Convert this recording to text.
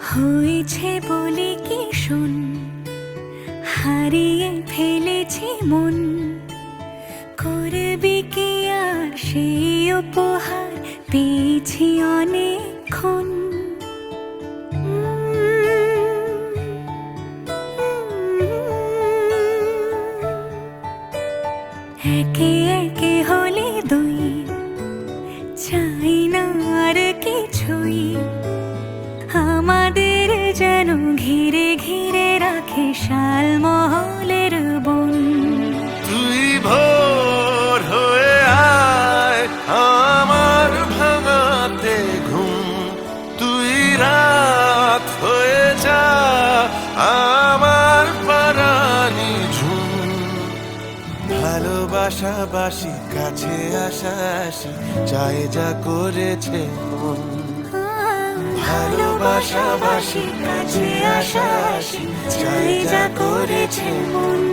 হয়েছে বলে কি শোন? হারিয়ে ফেলেছি মন। করবি কি আর সেই উপহার পেয়েছি অনেকক্ষণ। একে একে হলে দুই, চাই না আর কিছুই। আমাদের যেন ঘিরে ঘিরে রাখে শাল মহলের বন। তুই ভোর হয়ে আয় আমার ভাঙাতে ঘুম। তুই রাত হয়ে যা আমার পারানি ঝুম। ভালোবাসা বাসি কাছে আসা আসি চাই যা করেছে মন। ভালোবাসা বাসি কাছে আশা আসি চাই যা করেছে মন।